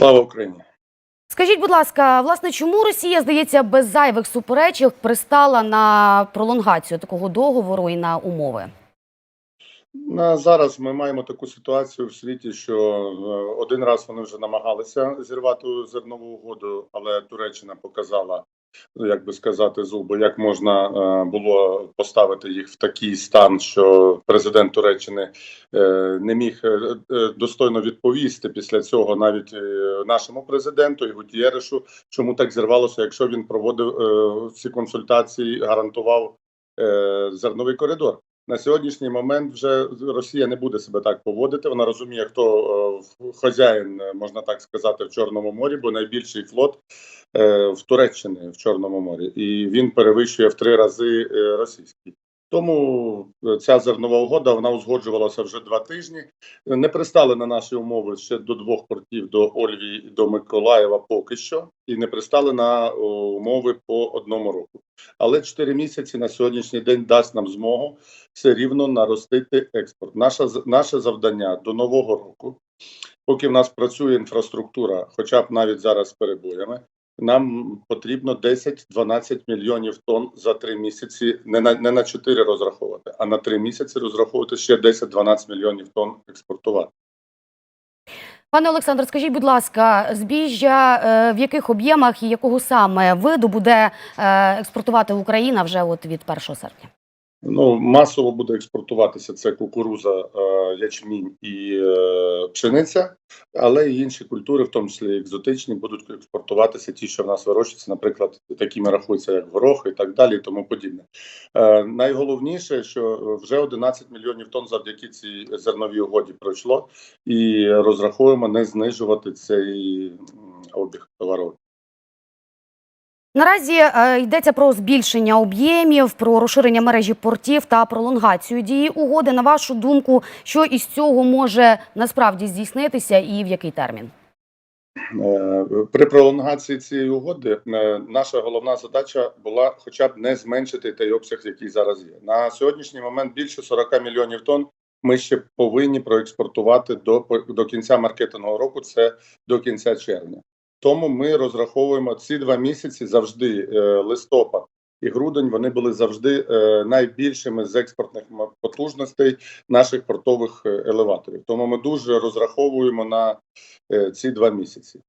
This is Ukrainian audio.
Слава Україні! Скажіть, будь ласка, власне, чому Росія, здається, без зайвих суперечок пристала на пролонгацію такого договору і на умови? На зараз ми маємо таку ситуацію в світі, що е, один раз вони вже намагалися зірвати зернову угоду, але Туреччина показала, як би сказати, зуби, як можна е, було поставити їх в такий стан, що президент Туреччини е, не міг е, достойно відповісти після цього навіть нашому президенту і Гутієрешу, чому так зірвалося, якщо він проводив ці консультації, гарантував зерновий коридор. На сьогоднішній момент вже Росія не буде себе так поводити. Вона розуміє, хто е, хазяїн, е, можна так сказати, в Чорному морі, бо найбільший флот е, в Туреччині в Чорному морі, і він перевищує в три рази російський. Тому е, ця зернова угода вона узгоджувалася вже два тижні. Не пристали на наші умови ще до двох портів до Ольвії і до Миколаєва поки що, і не пристали на умови по одному року. Але 4 місяці на сьогоднішній день дасть нам змогу все рівно наростити експорт. Наша з- наше завдання до нового року, поки в нас працює інфраструктура, хоча б навіть зараз з перебоями. Нам потрібно 10-12 мільйонів тонн за три місяці, не на не на 4 розраховувати, а на три місяці розраховувати ще 10-12 мільйонів тонн експортувати. Пане Олександр, скажіть, будь ласка, збіжжя е, в яких об'ємах і якого саме виду буде е, експортувати Україна вже от від 1 серпня? Ну масово буде експортуватися це кукуруза, е, ячмінь і е, пшениця, але і інші культури, в тому числі екзотичні, будуть експортуватися ті, що в нас вирощуються, наприклад, такими рахуються, як горох і так далі, і тому подібне. Е, найголовніше, що вже 11 мільйонів тонн завдяки цій зерновій угоді пройшло, і розраховуємо не знижувати цей обіг товару. Наразі е, йдеться про збільшення об'ємів, про розширення мережі портів та пролонгацію дії угоди. На вашу думку, що із цього може насправді здійснитися і в який термін? Е, При пролонгації цієї угоди е, наша головна задача була хоча б не зменшити той обсяг, який зараз є. На сьогоднішній момент більше 40 мільйонів тонн ми ще повинні проекспортувати до, до кінця маркетингового року, це до кінця червня. Тому ми розраховуємо ці два місяці завжди е, листопад і грудень. Вони були завжди е, найбільшими з експортних потужностей наших портових е, елеваторів. Тому ми дуже розраховуємо на ці два місяці.